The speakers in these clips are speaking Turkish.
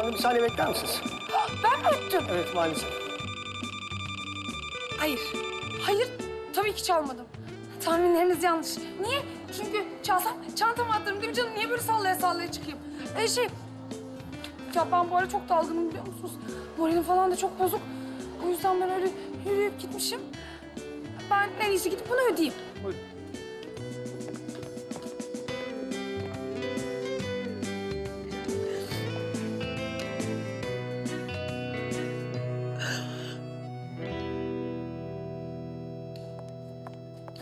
Hanım bir saniye bekler misiniz? Ben mi öttüm? Evet maalesef. Hayır. Hayır. Tabii ki çalmadım. Tahminleriniz yanlış. Niye? Çünkü çalsam çantama atlarım değil mi canım? Niye böyle sallaya sallaya çıkayım? E şey... Ya ben bu ara çok dalgınım biliyor musunuz? Moralim falan da çok bozuk. O yüzden ben öyle yürüyüp gitmişim. Ben en iyisi gidip bunu ödeyeyim. Buyurun.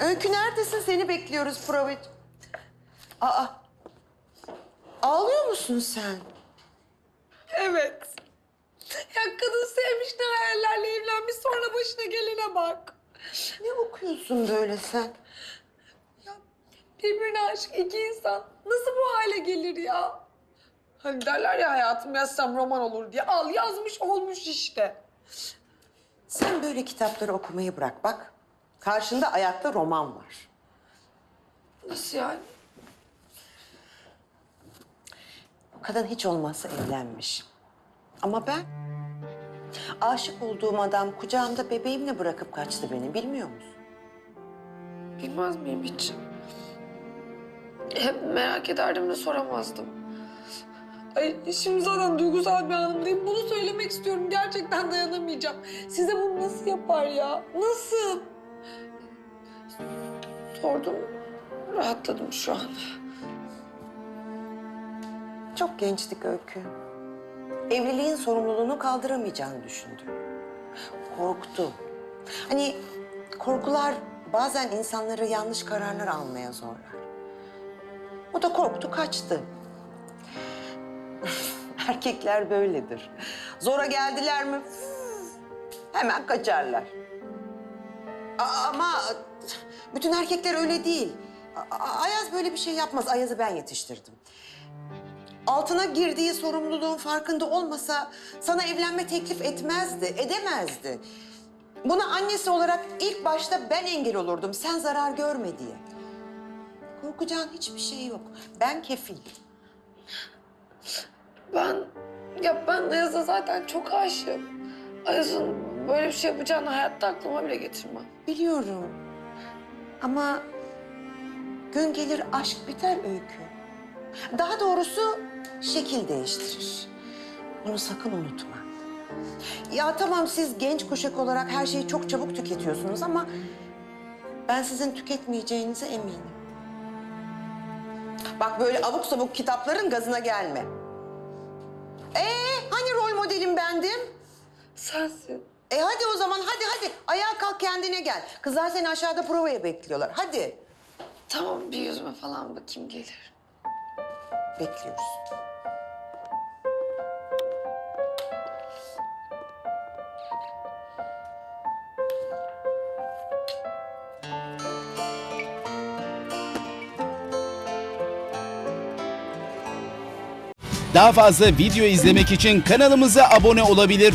Öykü neredesin? Seni bekliyoruz prova. Aa. Ağlıyor musun sen? Evet. Ya kadın sevmiş ne hayallerle evlenmiş sonra başına gelene bak. Ne okuyorsun böyle sen? Ya birbirine aşık iki insan nasıl bu hale gelir ya? Hani derler ya hayatım yazsam roman olur diye. Al yazmış olmuş işte. Sen böyle kitapları okumayı bırak bak. Karşında ayakta roman var. Nasıl yani? Bu kadın hiç olmazsa evlenmiş. Ama ben aşık olduğum adam kucağımda bebeğimle bırakıp kaçtı beni bilmiyor musun? Bilmez miyim hiç? Hep merak ederdim de soramazdım. Ay şimdi zaten duygusal bir anımdayım. Bunu söylemek istiyorum. Gerçekten dayanamayacağım. Size bunu nasıl yapar ya? Nasıl? Sordum. Rahatladım şu an. Çok gençtik Öykü. Evliliğin sorumluluğunu kaldıramayacağını düşündü. Korktu. Hani korkular bazen insanları yanlış kararlar almaya zorlar. O da korktu, kaçtı. Erkekler böyledir. Zora geldiler mi hemen kaçarlar. Ama bütün erkekler öyle değil. Ayaz böyle bir şey yapmaz. Ayaz'ı ben yetiştirdim altına girdiği sorumluluğun farkında olmasa sana evlenme teklif etmezdi, edemezdi. Buna annesi olarak ilk başta ben engel olurdum, sen zarar görme diye. Korkacağın hiçbir şey yok. Ben kefilim. Ben, ya ben Ayaz'a zaten çok aşığım. Ayaz'ın böyle bir şey yapacağını hayatta aklıma bile getirmem. Biliyorum. Ama gün gelir aşk biter öykü. Daha doğrusu şekil değiştirir. Bunu sakın unutma. Ya tamam siz genç kuşak olarak her şeyi çok çabuk tüketiyorsunuz ama ben sizin tüketmeyeceğinize eminim. Bak böyle abuk sabuk kitapların gazına gelme. Ee, hani rol modelim bendim? Sensin. E hadi o zaman hadi hadi ayağa kalk kendine gel. Kızlar seni aşağıda provaya bekliyorlar. Hadi. Tamam bir yüzüme falan bakayım gelir. Bekliyoruz. Daha fazla video izlemek için kanalımıza abone olabilir.